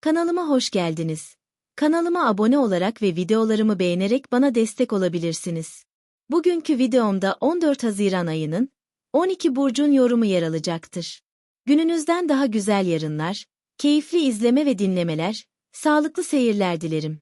Kanalıma hoş geldiniz. Kanalıma abone olarak ve videolarımı beğenerek bana destek olabilirsiniz. Bugünkü videomda 14 Haziran ayının 12 burcun yorumu yer alacaktır. Gününüzden daha güzel yarınlar, keyifli izleme ve dinlemeler, sağlıklı seyirler dilerim.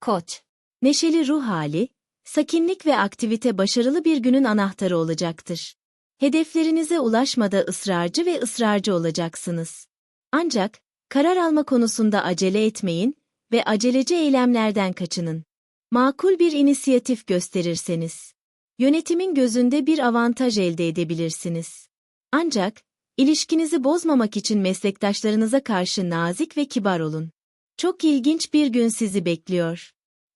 Koç Neşeli ruh hali, sakinlik ve aktivite başarılı bir günün anahtarı olacaktır. Hedeflerinize ulaşmada ısrarcı ve ısrarcı olacaksınız. Ancak, karar alma konusunda acele etmeyin ve aceleci eylemlerden kaçının. Makul bir inisiyatif gösterirseniz, yönetimin gözünde bir avantaj elde edebilirsiniz. Ancak, ilişkinizi bozmamak için meslektaşlarınıza karşı nazik ve kibar olun. Çok ilginç bir gün sizi bekliyor.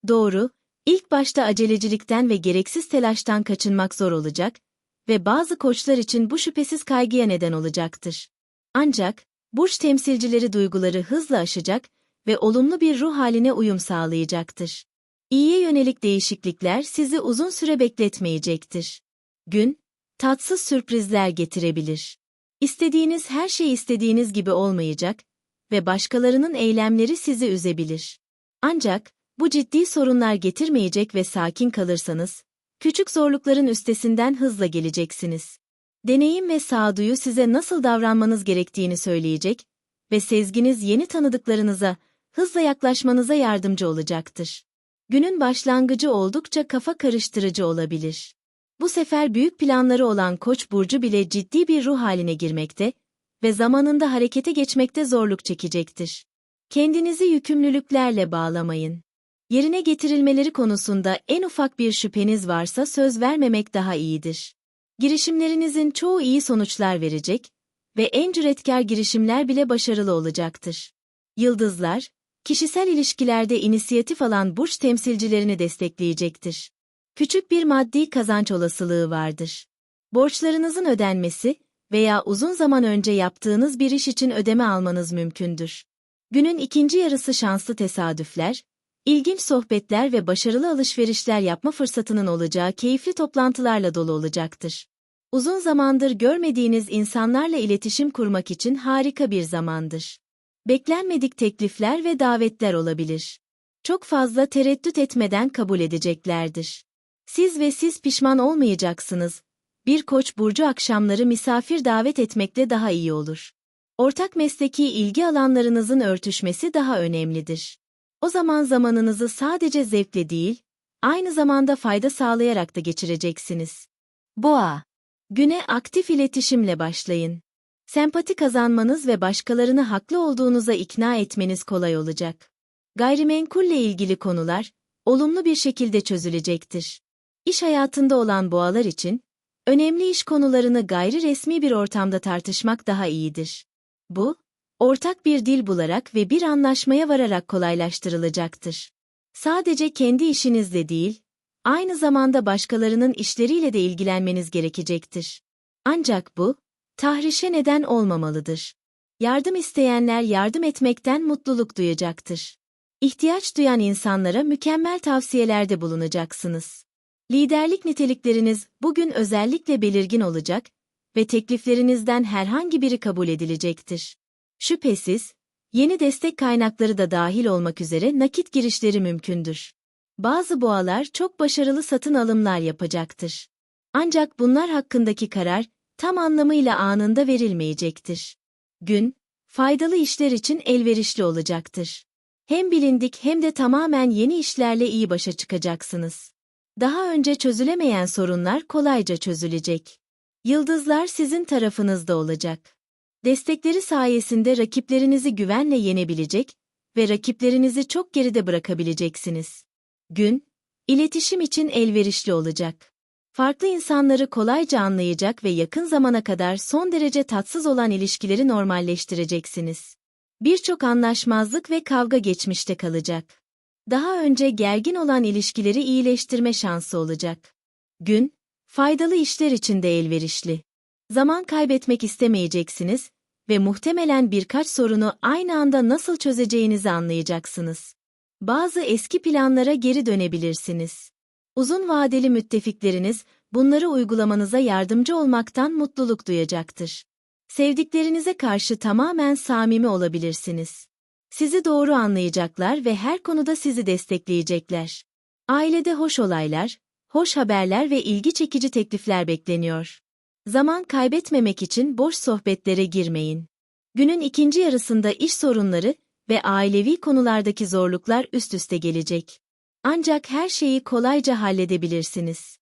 Doğru, ilk başta acelecilikten ve gereksiz telaştan kaçınmak zor olacak ve bazı koçlar için bu şüphesiz kaygıya neden olacaktır. Ancak, burç temsilcileri duyguları hızla aşacak ve olumlu bir ruh haline uyum sağlayacaktır. İyiye yönelik değişiklikler sizi uzun süre bekletmeyecektir. Gün, tatsız sürprizler getirebilir. İstediğiniz her şey istediğiniz gibi olmayacak ve başkalarının eylemleri sizi üzebilir. Ancak, bu ciddi sorunlar getirmeyecek ve sakin kalırsanız, küçük zorlukların üstesinden hızla geleceksiniz. Deneyim ve sağduyu size nasıl davranmanız gerektiğini söyleyecek ve sezginiz yeni tanıdıklarınıza hızla yaklaşmanıza yardımcı olacaktır. Günün başlangıcı oldukça kafa karıştırıcı olabilir. Bu sefer büyük planları olan Koç burcu bile ciddi bir ruh haline girmekte ve zamanında harekete geçmekte zorluk çekecektir. Kendinizi yükümlülüklerle bağlamayın. Yerine getirilmeleri konusunda en ufak bir şüpheniz varsa söz vermemek daha iyidir. Girişimlerinizin çoğu iyi sonuçlar verecek ve en cüretkar girişimler bile başarılı olacaktır. Yıldızlar, kişisel ilişkilerde inisiyatif alan burç temsilcilerini destekleyecektir. Küçük bir maddi kazanç olasılığı vardır. Borçlarınızın ödenmesi veya uzun zaman önce yaptığınız bir iş için ödeme almanız mümkündür. Günün ikinci yarısı şanslı tesadüfler, ilginç sohbetler ve başarılı alışverişler yapma fırsatının olacağı keyifli toplantılarla dolu olacaktır. Uzun zamandır görmediğiniz insanlarla iletişim kurmak için harika bir zamandır. Beklenmedik teklifler ve davetler olabilir. Çok fazla tereddüt etmeden kabul edeceklerdir. Siz ve siz pişman olmayacaksınız. Bir koç burcu akşamları misafir davet etmekle daha iyi olur. Ortak mesleki ilgi alanlarınızın örtüşmesi daha önemlidir. O zaman zamanınızı sadece zevkle değil, aynı zamanda fayda sağlayarak da geçireceksiniz. Boğa Güne aktif iletişimle başlayın. Sempati kazanmanız ve başkalarını haklı olduğunuza ikna etmeniz kolay olacak. Gayrimenkulle ilgili konular, olumlu bir şekilde çözülecektir. İş hayatında olan boğalar için, önemli iş konularını gayri resmi bir ortamda tartışmak daha iyidir. Bu, ortak bir dil bularak ve bir anlaşmaya vararak kolaylaştırılacaktır. Sadece kendi işinizle değil, aynı zamanda başkalarının işleriyle de ilgilenmeniz gerekecektir. Ancak bu, tahrişe neden olmamalıdır. Yardım isteyenler yardım etmekten mutluluk duyacaktır. İhtiyaç duyan insanlara mükemmel tavsiyelerde bulunacaksınız. Liderlik nitelikleriniz bugün özellikle belirgin olacak ve tekliflerinizden herhangi biri kabul edilecektir. Şüphesiz, yeni destek kaynakları da dahil olmak üzere nakit girişleri mümkündür. Bazı boğalar çok başarılı satın alımlar yapacaktır. Ancak bunlar hakkındaki karar tam anlamıyla anında verilmeyecektir. Gün, faydalı işler için elverişli olacaktır. Hem bilindik hem de tamamen yeni işlerle iyi başa çıkacaksınız. Daha önce çözülemeyen sorunlar kolayca çözülecek. Yıldızlar sizin tarafınızda olacak. Destekleri sayesinde rakiplerinizi güvenle yenebilecek ve rakiplerinizi çok geride bırakabileceksiniz. Gün, iletişim için elverişli olacak. Farklı insanları kolayca anlayacak ve yakın zamana kadar son derece tatsız olan ilişkileri normalleştireceksiniz. Birçok anlaşmazlık ve kavga geçmişte kalacak. Daha önce gergin olan ilişkileri iyileştirme şansı olacak. Gün, faydalı işler için de elverişli. Zaman kaybetmek istemeyeceksiniz ve muhtemelen birkaç sorunu aynı anda nasıl çözeceğinizi anlayacaksınız. Bazı eski planlara geri dönebilirsiniz. Uzun vadeli müttefikleriniz bunları uygulamanıza yardımcı olmaktan mutluluk duyacaktır. Sevdiklerinize karşı tamamen samimi olabilirsiniz. Sizi doğru anlayacaklar ve her konuda sizi destekleyecekler. Ailede hoş olaylar, hoş haberler ve ilgi çekici teklifler bekleniyor. Zaman kaybetmemek için boş sohbetlere girmeyin. Günün ikinci yarısında iş sorunları ve ailevi konulardaki zorluklar üst üste gelecek. Ancak her şeyi kolayca halledebilirsiniz.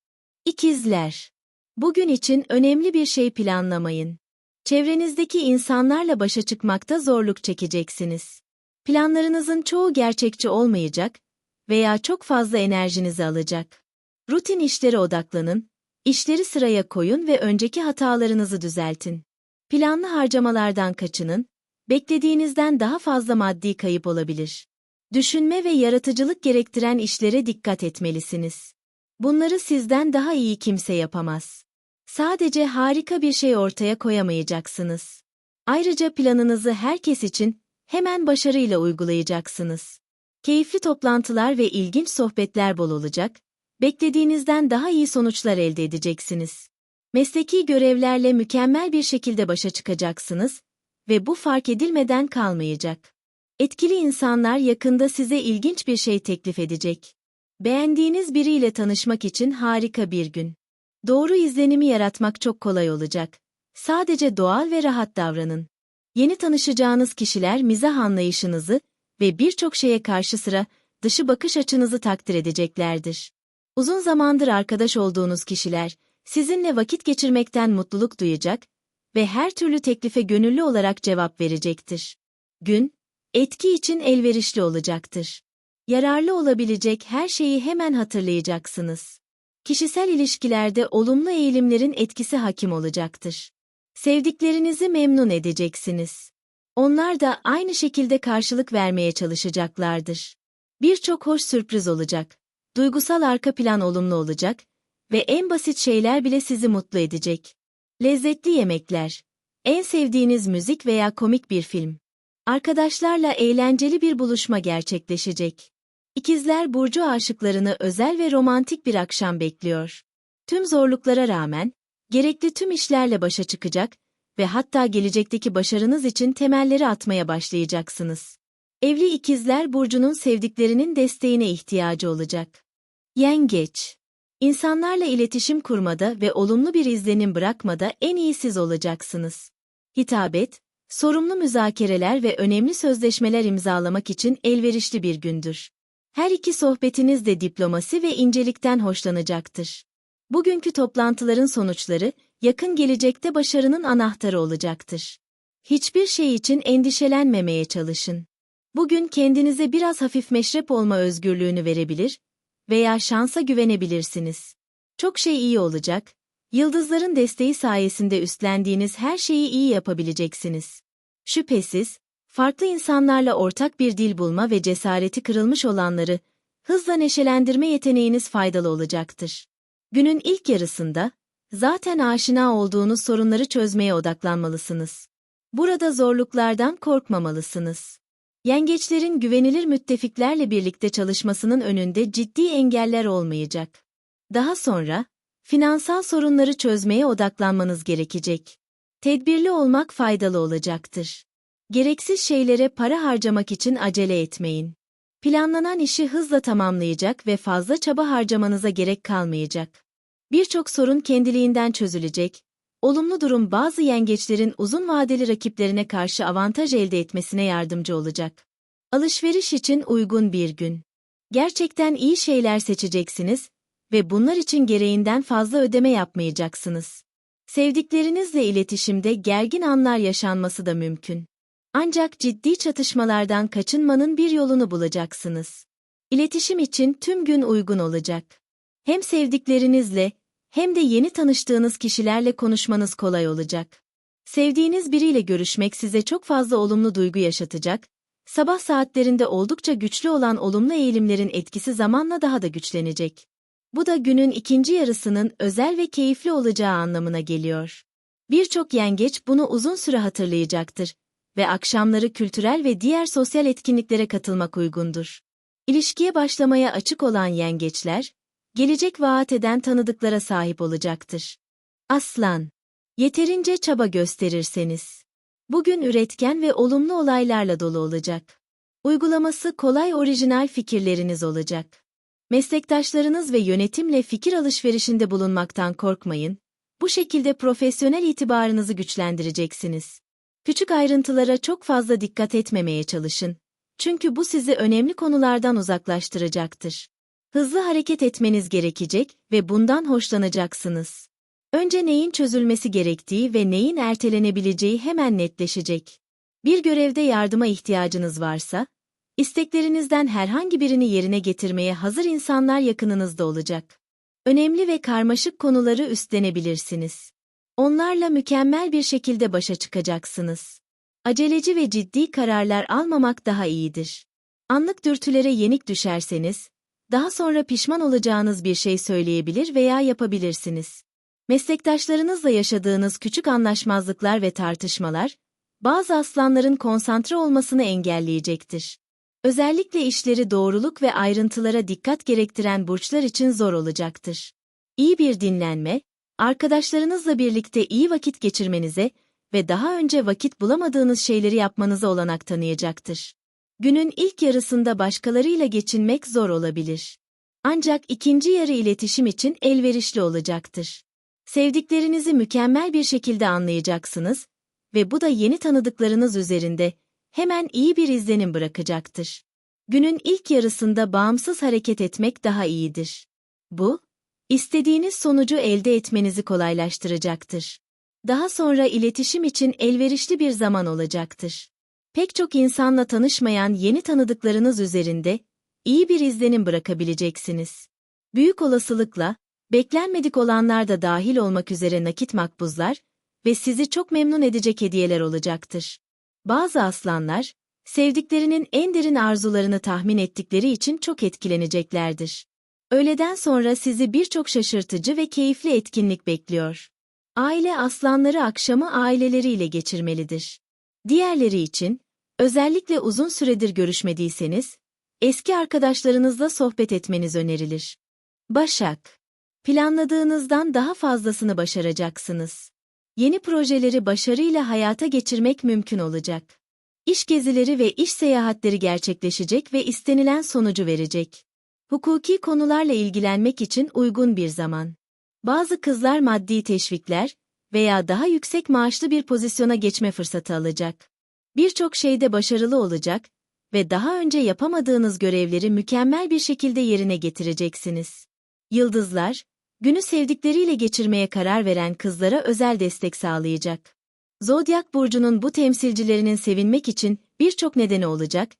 İkizler. Bugün için önemli bir şey planlamayın. Çevrenizdeki insanlarla başa çıkmakta zorluk çekeceksiniz. Planlarınızın çoğu gerçekçi olmayacak veya çok fazla enerjinizi alacak. Rutin işlere odaklanın, işleri sıraya koyun ve önceki hatalarınızı düzeltin. Planlı harcamalardan kaçının, beklediğinizden daha fazla maddi kayıp olabilir. Düşünme ve yaratıcılık gerektiren işlere dikkat etmelisiniz. Bunları sizden daha iyi kimse yapamaz. Sadece harika bir şey ortaya koyamayacaksınız. Ayrıca planınızı herkes için hemen başarıyla uygulayacaksınız. Keyifli toplantılar ve ilginç sohbetler bol olacak, beklediğinizden daha iyi sonuçlar elde edeceksiniz. Mesleki görevlerle mükemmel bir şekilde başa çıkacaksınız ve bu fark edilmeden kalmayacak. Etkili insanlar yakında size ilginç bir şey teklif edecek. Beğendiğiniz biriyle tanışmak için harika bir gün. Doğru izlenimi yaratmak çok kolay olacak. Sadece doğal ve rahat davranın. Yeni tanışacağınız kişiler mizah anlayışınızı ve birçok şeye karşı sıra dışı bakış açınızı takdir edeceklerdir. Uzun zamandır arkadaş olduğunuz kişiler, sizinle vakit geçirmekten mutluluk duyacak ve her türlü teklife gönüllü olarak cevap verecektir. Gün, etki için elverişli olacaktır. Yararlı olabilecek her şeyi hemen hatırlayacaksınız. Kişisel ilişkilerde olumlu eğilimlerin etkisi hakim olacaktır. Sevdiklerinizi memnun edeceksiniz. Onlar da aynı şekilde karşılık vermeye çalışacaklardır. Birçok hoş sürpriz olacak. Duygusal arka plan olumlu olacak ve en basit şeyler bile sizi mutlu edecek. Lezzetli yemekler, en sevdiğiniz müzik veya komik bir film. Arkadaşlarla eğlenceli bir buluşma gerçekleşecek. İkizler Burcu aşıklarını özel ve romantik bir akşam bekliyor. Tüm zorluklara rağmen, gerekli tüm işlerle başa çıkacak ve hatta gelecekteki başarınız için temelleri atmaya başlayacaksınız. Evli ikizler Burcu'nun sevdiklerinin desteğine ihtiyacı olacak. Yengeç İnsanlarla iletişim kurmada ve olumlu bir izlenim bırakmada en iyi siz olacaksınız. Hitabet, sorumlu müzakereler ve önemli sözleşmeler imzalamak için elverişli bir gündür. Her iki sohbetiniz de diplomasi ve incelikten hoşlanacaktır. Bugünkü toplantıların sonuçları, yakın gelecekte başarının anahtarı olacaktır. Hiçbir şey için endişelenmemeye çalışın. Bugün kendinize biraz hafif meşrep olma özgürlüğünü verebilir veya şansa güvenebilirsiniz. Çok şey iyi olacak, yıldızların desteği sayesinde üstlendiğiniz her şeyi iyi yapabileceksiniz. Şüphesiz, farklı insanlarla ortak bir dil bulma ve cesareti kırılmış olanları, hızla neşelendirme yeteneğiniz faydalı olacaktır. Günün ilk yarısında, zaten aşina olduğunuz sorunları çözmeye odaklanmalısınız. Burada zorluklardan korkmamalısınız. Yengeçlerin güvenilir müttefiklerle birlikte çalışmasının önünde ciddi engeller olmayacak. Daha sonra, finansal sorunları çözmeye odaklanmanız gerekecek. Tedbirli olmak faydalı olacaktır. Gereksiz şeylere para harcamak için acele etmeyin. Planlanan işi hızla tamamlayacak ve fazla çaba harcamanıza gerek kalmayacak. Birçok sorun kendiliğinden çözülecek. Olumlu durum bazı yengeçlerin uzun vadeli rakiplerine karşı avantaj elde etmesine yardımcı olacak. Alışveriş için uygun bir gün. Gerçekten iyi şeyler seçeceksiniz ve bunlar için gereğinden fazla ödeme yapmayacaksınız. Sevdiklerinizle iletişimde gergin anlar yaşanması da mümkün. Ancak ciddi çatışmalardan kaçınmanın bir yolunu bulacaksınız. İletişim için tüm gün uygun olacak. Hem sevdiklerinizle hem de yeni tanıştığınız kişilerle konuşmanız kolay olacak. Sevdiğiniz biriyle görüşmek size çok fazla olumlu duygu yaşatacak, sabah saatlerinde oldukça güçlü olan olumlu eğilimlerin etkisi zamanla daha da güçlenecek. Bu da günün ikinci yarısının özel ve keyifli olacağı anlamına geliyor. Birçok yengeç bunu uzun süre hatırlayacaktır ve akşamları kültürel ve diğer sosyal etkinliklere katılmak uygundur. İlişkiye başlamaya açık olan yengeçler, gelecek vaat eden tanıdıklara sahip olacaktır. Aslan, yeterince çaba gösterirseniz, bugün üretken ve olumlu olaylarla dolu olacak. Uygulaması kolay orijinal fikirleriniz olacak. Meslektaşlarınız ve yönetimle fikir alışverişinde bulunmaktan korkmayın. Bu şekilde profesyonel itibarınızı güçlendireceksiniz. Küçük ayrıntılara çok fazla dikkat etmemeye çalışın. Çünkü bu sizi önemli konulardan uzaklaştıracaktır. Hızlı hareket etmeniz gerekecek ve bundan hoşlanacaksınız. Önce neyin çözülmesi gerektiği ve neyin ertelenebileceği hemen netleşecek. Bir görevde yardıma ihtiyacınız varsa, isteklerinizden herhangi birini yerine getirmeye hazır insanlar yakınınızda olacak. Önemli ve karmaşık konuları üstlenebilirsiniz. Onlarla mükemmel bir şekilde başa çıkacaksınız. Aceleci ve ciddi kararlar almamak daha iyidir. Anlık dürtülere yenik düşerseniz, daha sonra pişman olacağınız bir şey söyleyebilir veya yapabilirsiniz. Meslektaşlarınızla yaşadığınız küçük anlaşmazlıklar ve tartışmalar, bazı aslanların konsantre olmasını engelleyecektir. Özellikle işleri doğruluk ve ayrıntılara dikkat gerektiren burçlar için zor olacaktır. İyi bir dinlenme, arkadaşlarınızla birlikte iyi vakit geçirmenize ve daha önce vakit bulamadığınız şeyleri yapmanıza olanak tanıyacaktır. Günün ilk yarısında başkalarıyla geçinmek zor olabilir. Ancak ikinci yarı iletişim için elverişli olacaktır. Sevdiklerinizi mükemmel bir şekilde anlayacaksınız ve bu da yeni tanıdıklarınız üzerinde hemen iyi bir izlenim bırakacaktır. Günün ilk yarısında bağımsız hareket etmek daha iyidir. Bu, istediğiniz sonucu elde etmenizi kolaylaştıracaktır. Daha sonra iletişim için elverişli bir zaman olacaktır. Pek çok insanla tanışmayan yeni tanıdıklarınız üzerinde iyi bir izlenim bırakabileceksiniz. Büyük olasılıkla, beklenmedik olanlar da dahil olmak üzere nakit makbuzlar ve sizi çok memnun edecek hediyeler olacaktır. Bazı aslanlar, sevdiklerinin en derin arzularını tahmin ettikleri için çok etkileneceklerdir. Öğleden sonra sizi birçok şaşırtıcı ve keyifli etkinlik bekliyor. Aile aslanları akşamı aileleriyle geçirmelidir. Diğerleri için, özellikle uzun süredir görüşmediyseniz, eski arkadaşlarınızla sohbet etmeniz önerilir. Başak Planladığınızdan daha fazlasını başaracaksınız. Yeni projeleri başarıyla hayata geçirmek mümkün olacak. İş gezileri ve iş seyahatleri gerçekleşecek ve istenilen sonucu verecek. Hukuki konularla ilgilenmek için uygun bir zaman. Bazı kızlar maddi teşvikler veya daha yüksek maaşlı bir pozisyona geçme fırsatı alacak. Birçok şeyde başarılı olacak ve daha önce yapamadığınız görevleri mükemmel bir şekilde yerine getireceksiniz. Yıldızlar, günü sevdikleriyle geçirmeye karar veren kızlara özel destek sağlayacak. Zodyak burcunun bu temsilcilerinin sevinmek için birçok nedeni olacak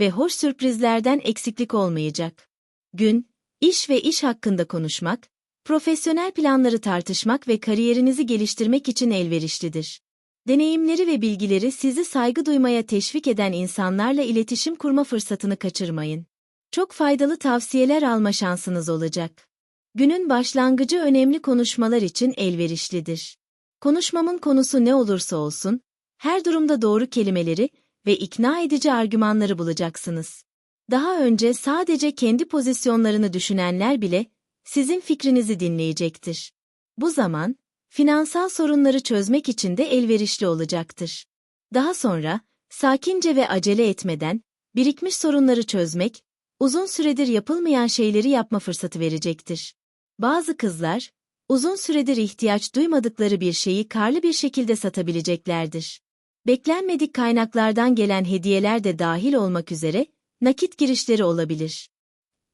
ve hoş sürprizlerden eksiklik olmayacak. Gün, iş ve iş hakkında konuşmak, profesyonel planları tartışmak ve kariyerinizi geliştirmek için elverişlidir. Deneyimleri ve bilgileri sizi saygı duymaya teşvik eden insanlarla iletişim kurma fırsatını kaçırmayın. Çok faydalı tavsiyeler alma şansınız olacak. Günün başlangıcı önemli konuşmalar için elverişlidir. Konuşmamın konusu ne olursa olsun, her durumda doğru kelimeleri ve ikna edici argümanları bulacaksınız. Daha önce sadece kendi pozisyonlarını düşünenler bile sizin fikrinizi dinleyecektir. Bu zaman, finansal sorunları çözmek için de elverişli olacaktır. Daha sonra, sakince ve acele etmeden, birikmiş sorunları çözmek, uzun süredir yapılmayan şeyleri yapma fırsatı verecektir. Bazı kızlar, uzun süredir ihtiyaç duymadıkları bir şeyi karlı bir şekilde satabileceklerdir. Beklenmedik kaynaklardan gelen hediyeler de dahil olmak üzere, nakit girişleri olabilir.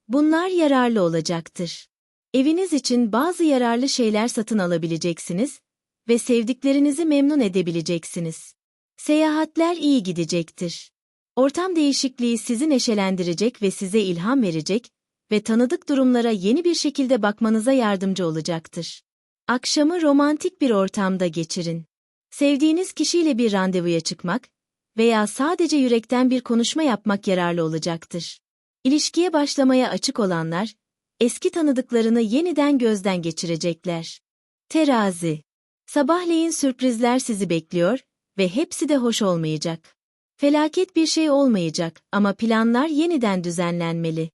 Bunlar yararlı olacaktır. Eviniz için bazı yararlı şeyler satın alabileceksiniz ve sevdiklerinizi memnun edebileceksiniz. Seyahatler iyi gidecektir. Ortam değişikliği sizi neşelendirecek ve size ilham verecek ve tanıdık durumlara yeni bir şekilde bakmanıza yardımcı olacaktır. Akşamı romantik bir ortamda geçirin. Sevdiğiniz kişiyle bir randevuya çıkmak veya sadece yürekten bir konuşma yapmak yararlı olacaktır. İlişkiye başlamaya açık olanlar, eski tanıdıklarını yeniden gözden geçirecekler. Terazi Sabahleyin sürprizler sizi bekliyor ve hepsi de hoş olmayacak. Felaket bir şey olmayacak ama planlar yeniden düzenlenmeli.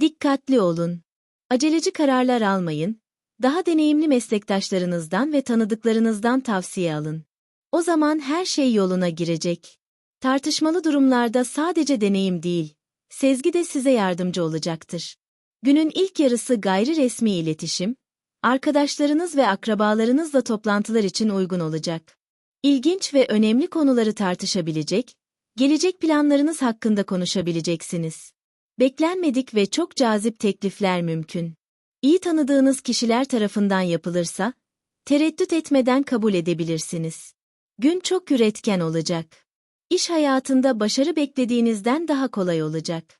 Dikkatli olun. Aceleci kararlar almayın. Daha deneyimli meslektaşlarınızdan ve tanıdıklarınızdan tavsiye alın. O zaman her şey yoluna girecek. Tartışmalı durumlarda sadece deneyim değil, sezgi de size yardımcı olacaktır. Günün ilk yarısı gayri resmi iletişim, arkadaşlarınız ve akrabalarınızla toplantılar için uygun olacak. İlginç ve önemli konuları tartışabilecek, gelecek planlarınız hakkında konuşabileceksiniz. Beklenmedik ve çok cazip teklifler mümkün. İyi tanıdığınız kişiler tarafından yapılırsa, tereddüt etmeden kabul edebilirsiniz. Gün çok üretken olacak. İş hayatında başarı beklediğinizden daha kolay olacak.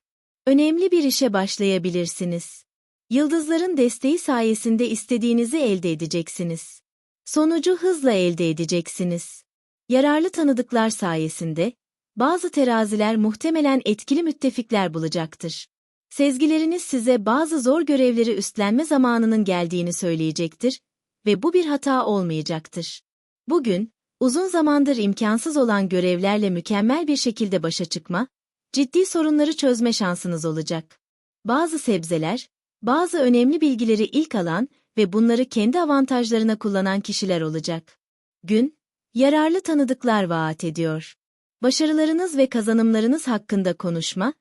Önemli bir işe başlayabilirsiniz. Yıldızların desteği sayesinde istediğinizi elde edeceksiniz. Sonucu hızla elde edeceksiniz. Yararlı tanıdıklar sayesinde, bazı teraziler muhtemelen etkili müttefikler bulacaktır. Sezgileriniz size bazı zor görevleri üstlenme zamanının geldiğini söyleyecektir ve bu bir hata olmayacaktır. Bugün, uzun zamandır imkansız olan görevlerle mükemmel bir şekilde başa çıkma, ciddi sorunları çözme şansınız olacak. Bazı sebzeler, bazı önemli bilgileri ilk alan ve bunları kendi avantajlarına kullanan kişiler olacak. Gün, yararlı tanıdıklar vaat ediyor. Başarılarınız ve kazanımlarınız hakkında konuşma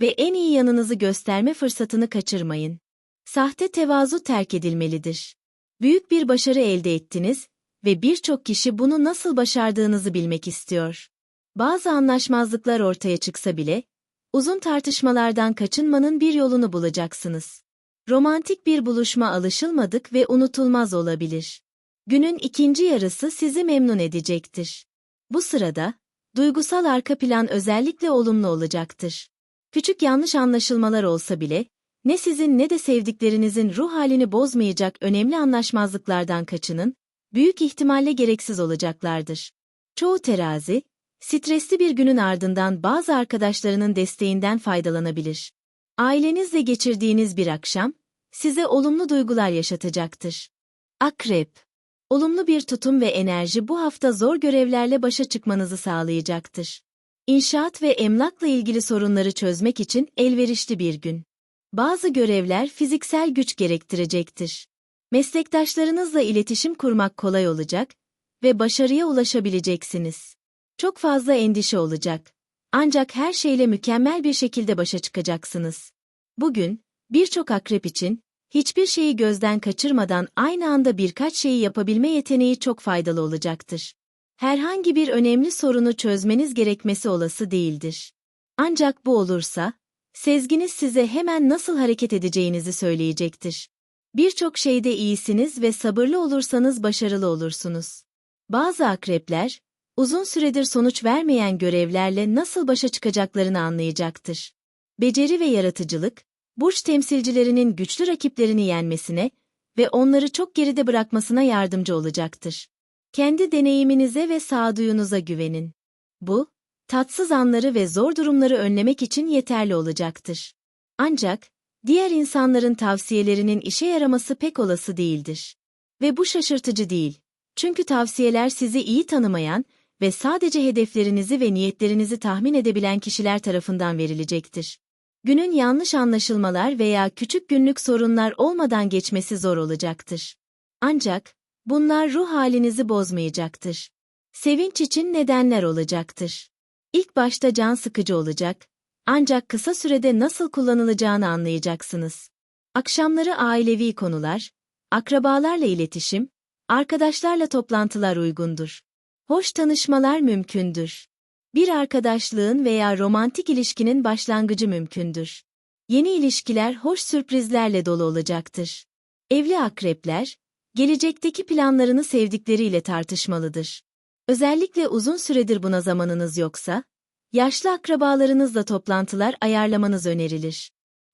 ve en iyi yanınızı gösterme fırsatını kaçırmayın. Sahte tevazu terk edilmelidir. Büyük bir başarı elde ettiniz ve birçok kişi bunu nasıl başardığınızı bilmek istiyor. Bazı anlaşmazlıklar ortaya çıksa bile, uzun tartışmalardan kaçınmanın bir yolunu bulacaksınız. Romantik bir buluşma alışılmadık ve unutulmaz olabilir. Günün ikinci yarısı sizi memnun edecektir. Bu sırada, duygusal arka plan özellikle olumlu olacaktır. Küçük yanlış anlaşılmalar olsa bile, ne sizin ne de sevdiklerinizin ruh halini bozmayacak önemli anlaşmazlıklardan kaçının, büyük ihtimalle gereksiz olacaklardır. Çoğu terazi, stresli bir günün ardından bazı arkadaşlarının desteğinden faydalanabilir. Ailenizle geçirdiğiniz bir akşam, size olumlu duygular yaşatacaktır. Akrep Olumlu bir tutum ve enerji bu hafta zor görevlerle başa çıkmanızı sağlayacaktır. İnşaat ve emlakla ilgili sorunları çözmek için elverişli bir gün. Bazı görevler fiziksel güç gerektirecektir. Meslektaşlarınızla iletişim kurmak kolay olacak ve başarıya ulaşabileceksiniz. Çok fazla endişe olacak. Ancak her şeyle mükemmel bir şekilde başa çıkacaksınız. Bugün, birçok akrep için, hiçbir şeyi gözden kaçırmadan aynı anda birkaç şeyi yapabilme yeteneği çok faydalı olacaktır. Herhangi bir önemli sorunu çözmeniz gerekmesi olası değildir. Ancak bu olursa, sezginiz size hemen nasıl hareket edeceğinizi söyleyecektir. Birçok şeyde iyisiniz ve sabırlı olursanız başarılı olursunuz. Bazı akrepler, uzun süredir sonuç vermeyen görevlerle nasıl başa çıkacaklarını anlayacaktır. Beceri ve yaratıcılık, burç temsilcilerinin güçlü rakiplerini yenmesine ve onları çok geride bırakmasına yardımcı olacaktır. Kendi deneyiminize ve sağduyunuza güvenin. Bu, tatsız anları ve zor durumları önlemek için yeterli olacaktır. Ancak, diğer insanların tavsiyelerinin işe yaraması pek olası değildir. Ve bu şaşırtıcı değil. Çünkü tavsiyeler sizi iyi tanımayan ve sadece hedeflerinizi ve niyetlerinizi tahmin edebilen kişiler tarafından verilecektir. Günün yanlış anlaşılmalar veya küçük günlük sorunlar olmadan geçmesi zor olacaktır. Ancak, bunlar ruh halinizi bozmayacaktır. Sevinç için nedenler olacaktır. İlk başta can sıkıcı olacak, ancak kısa sürede nasıl kullanılacağını anlayacaksınız. Akşamları ailevi konular, akrabalarla iletişim, arkadaşlarla toplantılar uygundur. Hoş tanışmalar mümkündür. Bir arkadaşlığın veya romantik ilişkinin başlangıcı mümkündür. Yeni ilişkiler hoş sürprizlerle dolu olacaktır. Evli akrepler, gelecekteki planlarını sevdikleriyle tartışmalıdır. Özellikle uzun süredir buna zamanınız yoksa, yaşlı akrabalarınızla toplantılar ayarlamanız önerilir.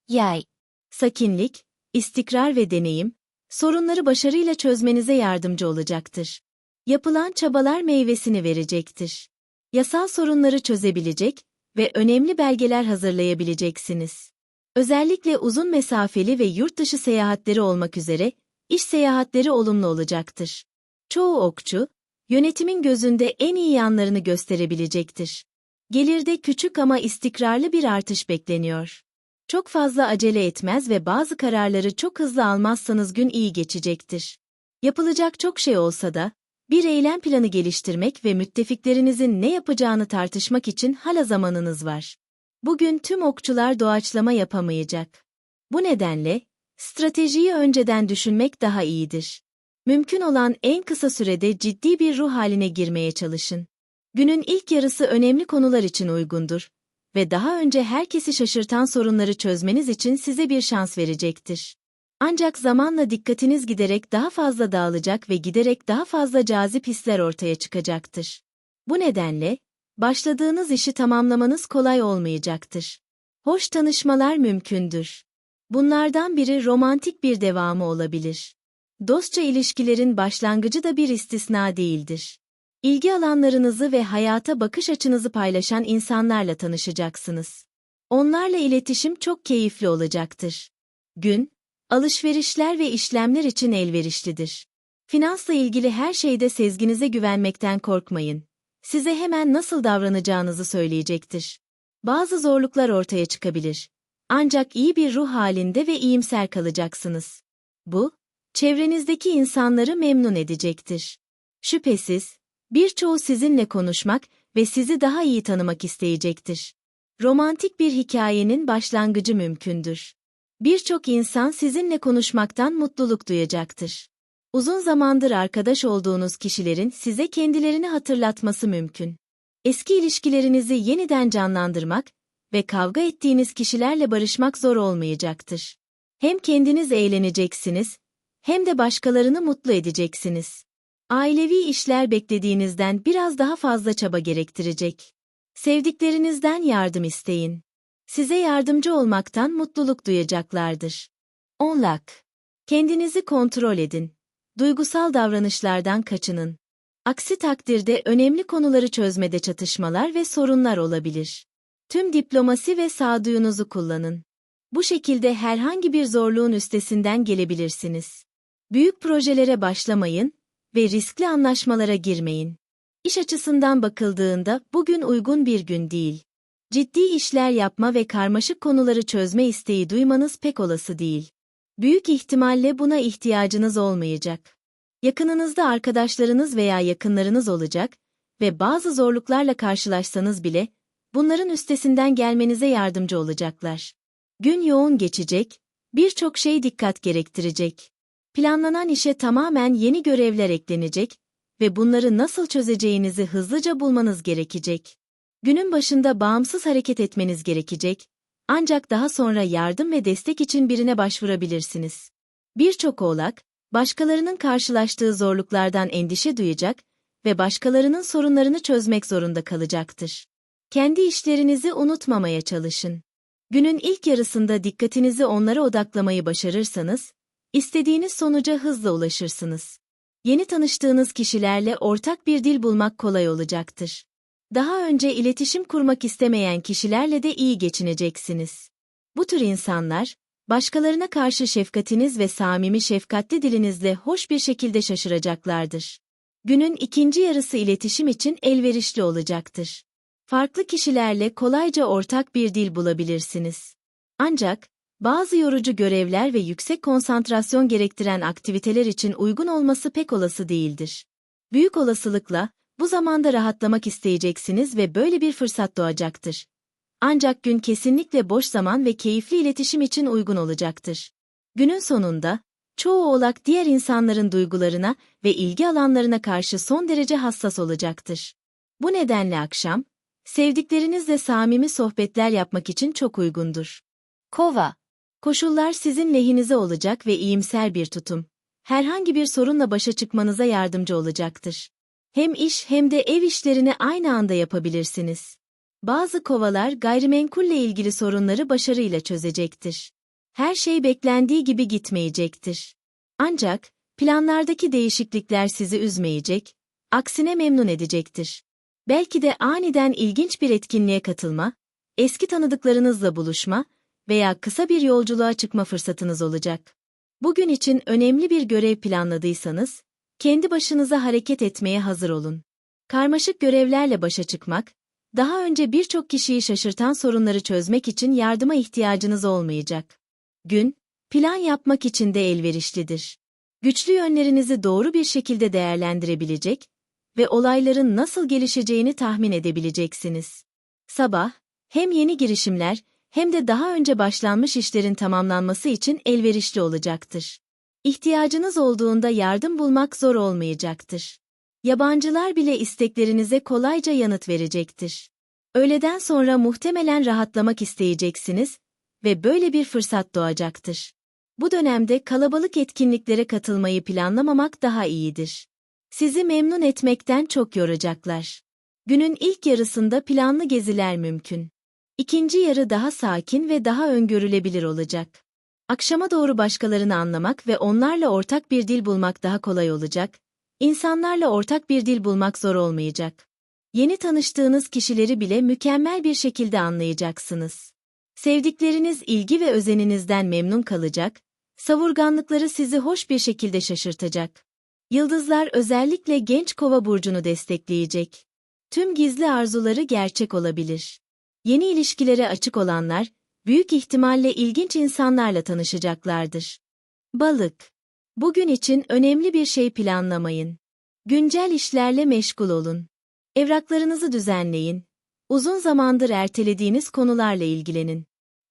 Yay, sakinlik, istikrar ve deneyim, sorunları başarıyla çözmenize yardımcı olacaktır. Yapılan çabalar meyvesini verecektir. Yasal sorunları çözebilecek ve önemli belgeler hazırlayabileceksiniz. Özellikle uzun mesafeli ve yurt dışı seyahatleri olmak üzere, iş seyahatleri olumlu olacaktır. Çoğu okçu, yönetimin gözünde en iyi yanlarını gösterebilecektir. Gelirde küçük ama istikrarlı bir artış bekleniyor. Çok fazla acele etmez ve bazı kararları çok hızlı almazsanız gün iyi geçecektir. Yapılacak çok şey olsa da, Bir eylem planı geliştirmek ve müttefiklerinizin ne yapacağını tartışmak için hala zamanınız var. Bugün tüm okçular doğaçlama yapamayacak. Bu nedenle, stratejiyi önceden düşünmek daha iyidir. Mümkün olan en kısa sürede ciddi bir ruh haline girmeye çalışın. Günün ilk yarısı önemli konular için uygundur ve daha önce herkesi şaşırtan sorunları çözmeniz için size bir şans verecektir. Ancak zamanla dikkatiniz giderek daha fazla dağılacak ve giderek daha fazla cazip hisler ortaya çıkacaktır. Bu nedenle, başladığınız işi tamamlamanız kolay olmayacaktır. Hoş tanışmalar mümkündür. Bunlardan biri romantik bir devamı olabilir. Dostça ilişkilerin başlangıcı da bir istisna değildir. İlgi alanlarınızı ve hayata bakış açınızı paylaşan insanlarla tanışacaksınız. Onlarla iletişim çok keyifli olacaktır. Gün, alışverişler ve işlemler için elverişlidir. Finansla ilgili her şeyde sezginize güvenmekten korkmayın. Size hemen nasıl davranacağınızı söyleyecektir. Bazı zorluklar ortaya çıkabilir. Ancak iyi bir ruh halinde ve iyimser kalacaksınız. Bu, çevrenizdeki insanları memnun edecektir. Şüphesiz, birçoğu sizinle konuşmak ve sizi daha iyi tanımak isteyecektir. Romantik bir hikayenin başlangıcı mümkündür. Birçok insan sizinle konuşmaktan mutluluk duyacaktır. Uzun zamandır arkadaş olduğunuz kişilerin size kendilerini hatırlatması mümkün. Eski ilişkilerinizi yeniden canlandırmak ve kavga ettiğiniz kişilerle barışmak zor olmayacaktır. Hem kendiniz eğleneceksiniz, hem de başkalarını mutlu edeceksiniz. Ailevi işler beklediğinizden biraz daha fazla çaba gerektirecek. Sevdiklerinizden yardım isteyin. Size yardımcı olmaktan mutluluk duyacaklardır. 10 lak. Kendinizi kontrol edin. Duygusal davranışlardan kaçının. Aksi takdirde önemli konuları çözmede çatışmalar ve sorunlar olabilir. Tüm diplomasi ve sağduyunuzu kullanın. Bu şekilde herhangi bir zorluğun üstesinden gelebilirsiniz. Büyük projelere başlamayın ve riskli anlaşmalara girmeyin. İş açısından bakıldığında bugün uygun bir gün değil. Ciddi işler yapma ve karmaşık konuları çözme isteği duymanız pek olası değil. Büyük ihtimalle buna ihtiyacınız olmayacak. Yakınınızda arkadaşlarınız veya yakınlarınız olacak ve bazı zorluklarla karşılaşsanız bile bunların üstesinden gelmenize yardımcı olacaklar. Gün yoğun geçecek, birçok şey dikkat gerektirecek. Planlanan işe tamamen yeni görevler eklenecek ve bunları nasıl çözeceğinizi hızlıca bulmanız gerekecek. Günün başında bağımsız hareket etmeniz gerekecek, ancak daha sonra yardım ve destek için birine başvurabilirsiniz. Birçok oğlak, başkalarının karşılaştığı zorluklardan endişe duyacak ve başkalarının sorunlarını çözmek zorunda kalacaktır. Kendi işlerinizi unutmamaya çalışın. Günün ilk yarısında dikkatinizi onlara odaklamayı başarırsanız, istediğiniz sonuca hızla ulaşırsınız. Yeni tanıştığınız kişilerle ortak bir dil bulmak kolay olacaktır. Daha önce iletişim kurmak istemeyen kişilerle de iyi geçineceksiniz. Bu tür insanlar, başkalarına karşı şefkatiniz ve samimi şefkatli dilinizle hoş bir şekilde şaşıracaklardır. Günün ikinci yarısı iletişim için elverişli olacaktır. Farklı kişilerle kolayca ortak bir dil bulabilirsiniz. Ancak, bazı yorucu görevler ve yüksek konsantrasyon gerektiren aktiviteler için uygun olması pek olası değildir. Büyük olasılıkla, bu zamanda rahatlamak isteyeceksiniz ve böyle bir fırsat doğacaktır. Ancak gün kesinlikle boş zaman ve keyifli iletişim için uygun olacaktır. Günün sonunda, çoğu oğlak diğer insanların duygularına ve ilgi alanlarına karşı son derece hassas olacaktır. Bu nedenle akşam, sevdiklerinizle samimi sohbetler yapmak için çok uygundur. Kova Koşullar sizin lehinize olacak ve iyimser bir tutum. Herhangi bir sorunla başa çıkmanıza yardımcı olacaktır. Hem iş hem de ev işlerini aynı anda yapabilirsiniz. Bazı kovalar gayrimenkulle ilgili sorunları başarıyla çözecektir. Her şey beklendiği gibi gitmeyecektir. Ancak, planlardaki değişiklikler sizi üzmeyecek, aksine memnun edecektir. Belki de aniden ilginç bir etkinliğe katılma, eski tanıdıklarınızla buluşma veya kısa bir yolculuğa çıkma fırsatınız olacak. Bugün için önemli bir görev planladıysanız, kendi başınıza hareket etmeye hazır olun. Karmaşık görevlerle başa çıkmak, daha önce birçok kişiyi şaşırtan sorunları çözmek için yardıma ihtiyacınız olmayacak. Gün, plan yapmak için de elverişlidir. Güçlü yönlerinizi doğru bir şekilde değerlendirebilecek ve olayların nasıl gelişeceğini tahmin edebileceksiniz. Sabah, hem yeni girişimler hem de daha önce başlanmış işlerin tamamlanması için elverişli olacaktır. İhtiyacınız olduğunda yardım bulmak zor olmayacaktır. Yabancılar bile isteklerinize kolayca yanıt verecektir. Öğleden sonra muhtemelen rahatlamak isteyeceksiniz ve böyle bir fırsat doğacaktır. Bu dönemde kalabalık etkinliklere katılmayı planlamamak daha iyidir. Sizi memnun etmekten çok yoracaklar. Günün ilk yarısında planlı geziler mümkün. İkinci yarı daha sakin ve daha öngörülebilir olacak. Akşama doğru başkalarını anlamak ve onlarla ortak bir dil bulmak daha kolay olacak. İnsanlarla ortak bir dil bulmak zor olmayacak. Yeni tanıştığınız kişileri bile mükemmel bir şekilde anlayacaksınız. Sevdikleriniz ilgi ve özeninizden memnun kalacak, savurganlıkları sizi hoş bir şekilde şaşırtacak. Yıldızlar özellikle genç kova burcunu destekleyecek. Tüm gizli arzuları gerçek olabilir. Yeni ilişkilere açık olanlar, büyük ihtimalle ilginç insanlarla tanışacaklardır. Balık. Bugün için önemli bir şey planlamayın. Güncel işlerle meşgul olun. Evraklarınızı düzenleyin. Uzun zamandır ertelediğiniz konularla ilgilenin.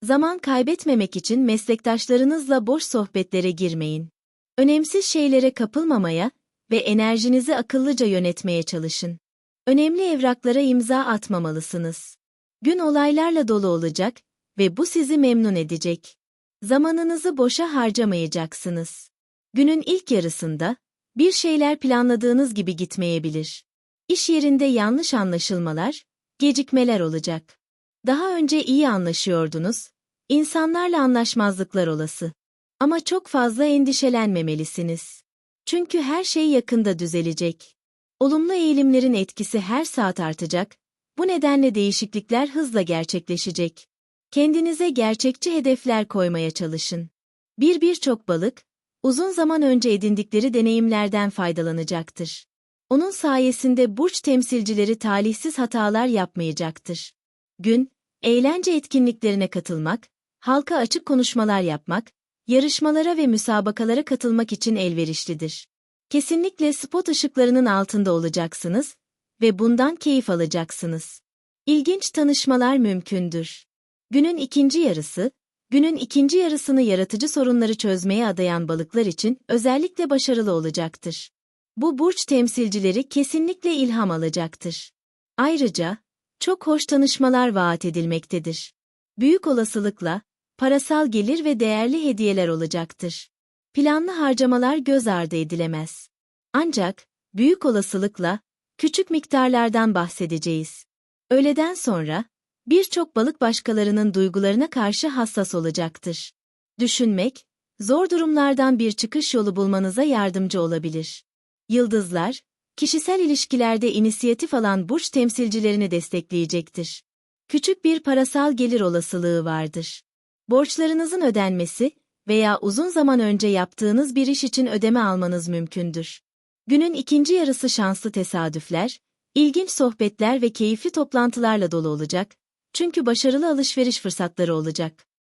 Zaman kaybetmemek için meslektaşlarınızla boş sohbetlere girmeyin. Önemsiz şeylere kapılmamaya ve enerjinizi akıllıca yönetmeye çalışın. Önemli evraklara imza atmamalısınız. Gün olaylarla dolu olacak ve bu sizi memnun edecek. Zamanınızı boşa harcamayacaksınız. Günün ilk yarısında bir şeyler planladığınız gibi gitmeyebilir. İş yerinde yanlış anlaşılmalar, gecikmeler olacak. Daha önce iyi anlaşıyordunuz, insanlarla anlaşmazlıklar olası. Ama çok fazla endişelenmemelisiniz. Çünkü her şey yakında düzelecek. Olumlu eğilimlerin etkisi her saat artacak, bu nedenle değişiklikler hızla gerçekleşecek. Kendinize gerçekçi hedefler koymaya çalışın. Bir birçok balık, uzun zaman önce edindikleri deneyimlerden faydalanacaktır. Onun sayesinde burç temsilcileri talihsiz hatalar yapmayacaktır. Gün, eğlence etkinliklerine katılmak, halka açık konuşmalar yapmak, yarışmalara ve müsabakalara katılmak için elverişlidir. Kesinlikle spot ışıklarının altında olacaksınız ve bundan keyif alacaksınız. İlginç tanışmalar mümkündür. Günün ikinci yarısı, günün ikinci yarısını yaratıcı sorunları çözmeye adayan balıklar için özellikle başarılı olacaktır. Bu burç temsilcileri kesinlikle ilham alacaktır. Ayrıca, çok hoş tanışmalar vaat edilmektedir. Büyük olasılıkla, parasal gelir ve değerli hediyeler olacaktır. Planlı harcamalar göz ardı edilemez. Ancak, büyük olasılıkla, küçük miktarlardan bahsedeceğiz. Öğleden sonra, birçok balık başkalarının duygularına karşı hassas olacaktır. Düşünmek, zor durumlardan bir çıkış yolu bulmanıza yardımcı olabilir. Yıldızlar, kişisel ilişkilerde inisiyatif alan burç temsilcilerini destekleyecektir. Küçük bir parasal gelir olasılığı vardır. Borçlarınızın ödenmesi veya uzun zaman önce yaptığınız bir iş için ödeme almanız mümkündür. Günün ikinci yarısı şanslı tesadüfler, ilginç sohbetler ve keyifli toplantılarla dolu olacak, çünkü başarılı alışveriş fırsatları olacak.